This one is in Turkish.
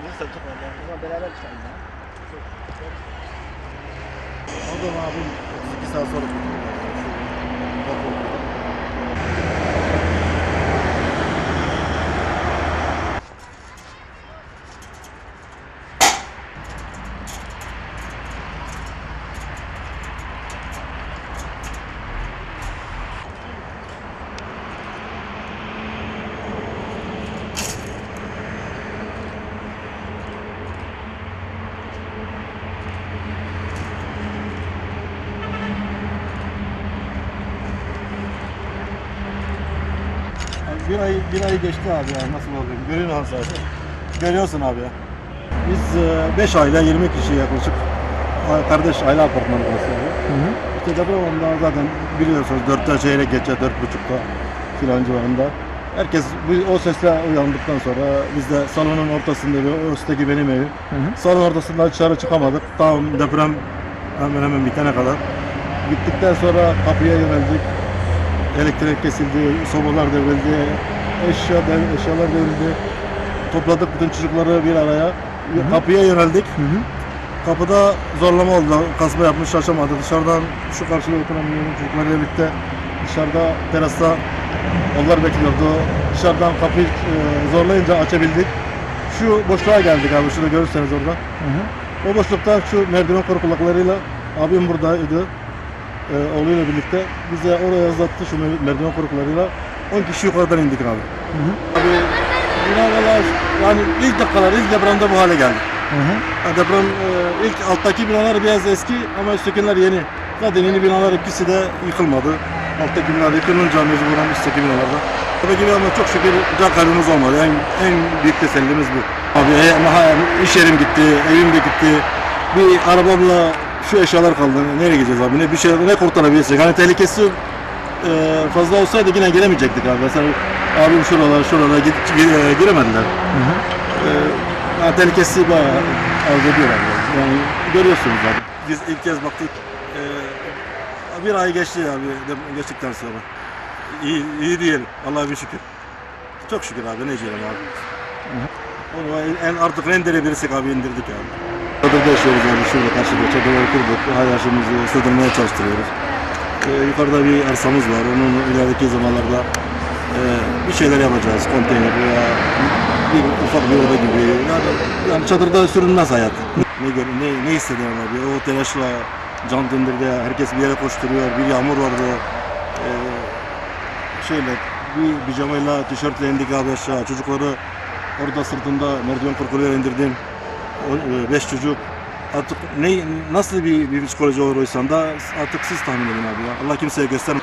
Çıkabilirsen çık valla. O zaman beraber çıkalım ya. O zaman abi iki saat sonra Bir ay, bir ay geçti abi ya nasıl oldu? Görüyorsun zaten. Görüyorsun abi ya. Biz 5 ayda 20 kişi yaklaşık kardeş aile apartmanı burası abi. İşte deprem onda zaten biliyorsunuz 4'te çeyrek geçe 4.30'da filan civarında. Herkes bu, o sesle uyandıktan sonra biz de salonun ortasında bir üstteki benim evim. Salon ortasında dışarı çıkamadık. Tam deprem hemen hemen bitene kadar. Bittikten sonra kapıya yöneldik. Elektrik kesildi, sobalar devrildi, eşya dev, eşyalar devrildi. Topladık bütün çocukları bir araya. Kapıya yöneldik. Kapıda zorlama oldu. Kasma yapmış şaşamadı. Dışarıdan şu karşıda oturan yeğenim çocuklarıyla birlikte dışarıda terasta onlar bekliyordu. Dışarıdan kapıyı e, zorlayınca açabildik. Şu boşluğa geldik abi. Şurada görürseniz orada. O boşlukta şu merdiven korkulaklarıyla abim buradaydı. E, oğluyla birlikte bize oraya uzattı şu mer- merdiven korkulaklarıyla 10 kişi yukarıdan indik abi. Abi binalar yani ilk dakikalar ilk depremde bu hale geldi. Ya deprem e, ilk alttaki binalar biraz eski ama üsttekiler yeni. Zaten yeni binalar ikisi de yıkılmadı. Alttaki binalar yıkılınca mecburen üstteki binalarda. Tabii gibi ama çok şükür can kaybımız olmadı. En, en büyük tesellimiz bu. Abi e, iş yerim gitti, evim de gitti. Bir arabamla şu eşyalar kaldı. Nereye gideceğiz abi? Ne bir şey ne kurtarabilirsek? Hani tehlikesi e, fazla olsaydı yine gelemeyecektik abi. Mesela abim şuralar şuralar git, gi- e, giremediler. E, yani tehlikesi bayağı arz ediyor abi. Yani görüyorsunuz zaten. Biz ilk kez baktık. e, bir ay geçti abi geçtikten sonra. İyi, iyi diyelim. Allah'a bir şükür. Çok şükür abi ne diyelim abi. Onu en artık en birisik abi indirdik abi. Çadırda yaşıyoruz abi şurada karşıda çadırları kurduk. Hayatımızı sığdırmaya çalıştırıyoruz. Ee, yukarıda bir arsamız var. Onun ilerideki zamanlarda e, bir şeyler yapacağız. Konteyner veya bir ufak bir oda gibi. Yani, yani çadırda sürünmez hayat. Ne, ne, ne hissediyorum abi? O telaşla can dindirdi. Herkes bir yere koşturuyor. Bir yağmur vardı. Ee, şöyle bir pijamayla tişörtle indik abi aşağı. Çocukları orada sırtında merdiven korkularıyla indirdim. E, beş çocuk. Artık ne nasıl bir, bir psikoloji olur o insanda artık siz tahmin edin abi ya. Allah kimseye göstermez.